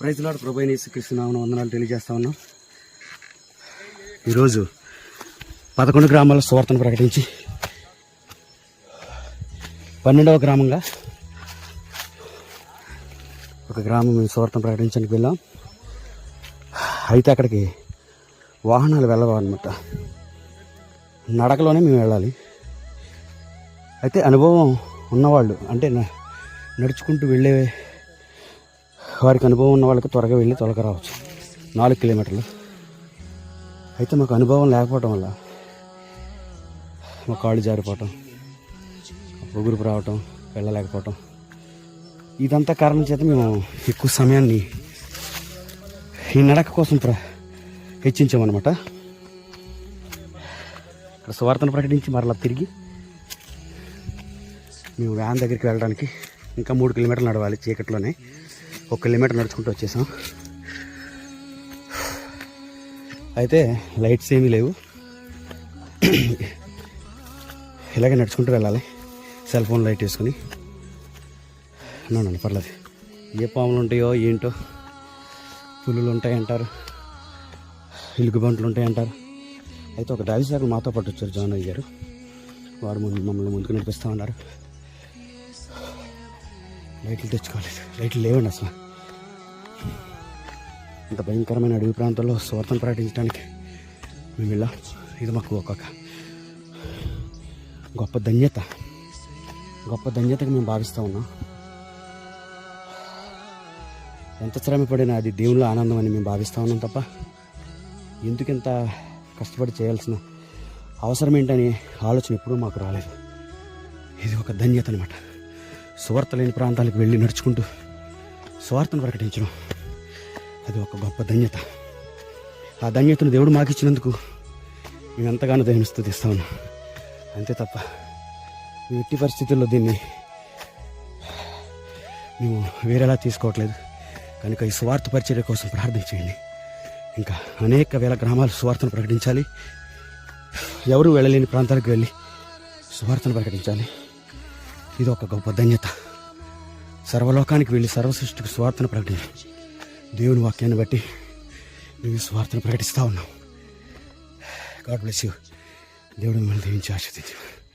ప్రైజ్లాడు ప్రభైన యేసుక్రీస్తునామను వందనాలు తెలియజేస్తా ఉన్నాం. ఈరోజు పదకొండు గ్రామాల సువార్తను ప్రకటించి పన్నెండవ గ్రామంగా ఒక గ్రామం మేము సువార్తను ప్రకటించడానికి వెళ్ళాం. అయితే అక్కడికి వాహనాలు వెళ్ళవన్నమాట. నడకలోనే మేము వెళ్ళాలి. అయితే అనుభవం ఉన్నవాళ్ళు అంటే నడుచుకుంటూ వెళ్ళే వారికి అనుభవం ఉన్న వాళ్ళకి త్వరగా వెళ్ళి త్వరగా రావచ్చు. నాలుగు కిలోమీటర్లు. అయితే మాకు అనుభవం లేకపోవటం వల్ల మా కాళ్ళు జారిపోవటం ఉగురుపు రావటం వెళ్ళలేకపోవటం. ఇదంతా కారణం చేత మేము ఎక్కువ సమయాన్ని ఈ నడక కోసం ప్ర హెచ్చించామన్నమాట. ఇక్కడ స్వార్థను ప్రకటించి మరలా తిరిగి మేము వ్యాన్ దగ్గరికి వెళ్ళడానికి ఇంకా మూడు కిలోమీటర్లు నడవాలి చీకట్లోనే. ఒక కిలోమీటర్ నడుచుకుంటూ వచ్చేసాం. అయితే లైట్స్ ఏమీ లేవు. ఇలాగే నడుచుకుంటూ వెళ్ళాలి. సెల్ ఫోన్ లైట్ వేసుకుని. నన్ను పర్లేదు. ఏ పాములు ఉంటాయో ఏంటో. పులులు ఉంటాయంటారు. ఎలుగుబంట్లు ఉంటాయంటారు. అయితే ఒక డ్రైవర్ సార్ మాతో పాటు వచ్చారు జాన్ అయ్యారు వారు ముందు మమ్మల్ని ముందుకు నడిపిస్తూ ఉన్నారు. లైట్లు తెచ్చుకోలేదు. లైట్లు లేవండి అసలు. ఇంత భయంకరమైన అడవి ప్రాంతంలో స్వార్థం ప్రకటించడానికి మేము వెళ్ళాం. ఇది మాకు ఒక్కొక్క గొప్ప ధన్యత. గొప్ప ధన్యతగా మేము భావిస్తూ ఉన్నాం. ఎంత శ్రమపడినా అది దేవుళ్ళ ఆనందం అని మేము భావిస్తూ ఉన్నాం తప్ప ఎందుకు ఇంత కష్టపడి చేయాల్సిన అవసరం ఏంటని ఆలోచన ఎప్పుడూ మాకు రాలేదు. ఇది ఒక ధన్యత అనమాట స్వార్థ లేని ప్రాంతాలకు వెళ్ళి నడుచుకుంటూ స్వార్థను ప్రకటించడం. అది ఒక గొప్ప ధన్యత. ఆ ధన్యతను దేవుడు మాకు ఇచ్చినందుకు మేము ఎంతగానో దేవుని స్థుతిస్తా ఉన్నాం అంతే తప్ప ఎట్టి పరిస్థితుల్లో దీన్ని మేము వేరేలా తీసుకోవట్లేదు. కనుక ఈ స్వార్థ పరిచర్య కోసం ప్రార్థించేయండి ఇంకా అనేక వేల గ్రామాలు స్వార్థను ప్రకటించాలి. ఎవరు వెళ్ళలేని ప్రాంతాలకు వెళ్ళి స్వార్థను ప్రకటించాలి. ఇది ఒక గొప్ప ధన్యత. సర్వలోకానికి వెళ్ళి సర్వసృష్టికి స్వార్థను ప్రకటించాలి దేవుని వాక్యాన్ని బట్టి మేము స్వార్థను ప్రకటిస్తూ ఉన్నావు. గాడ్ బ్లెస్ యూ దేవుడు మిమ్మల్ని దీవించి ఆశీర్వదించు.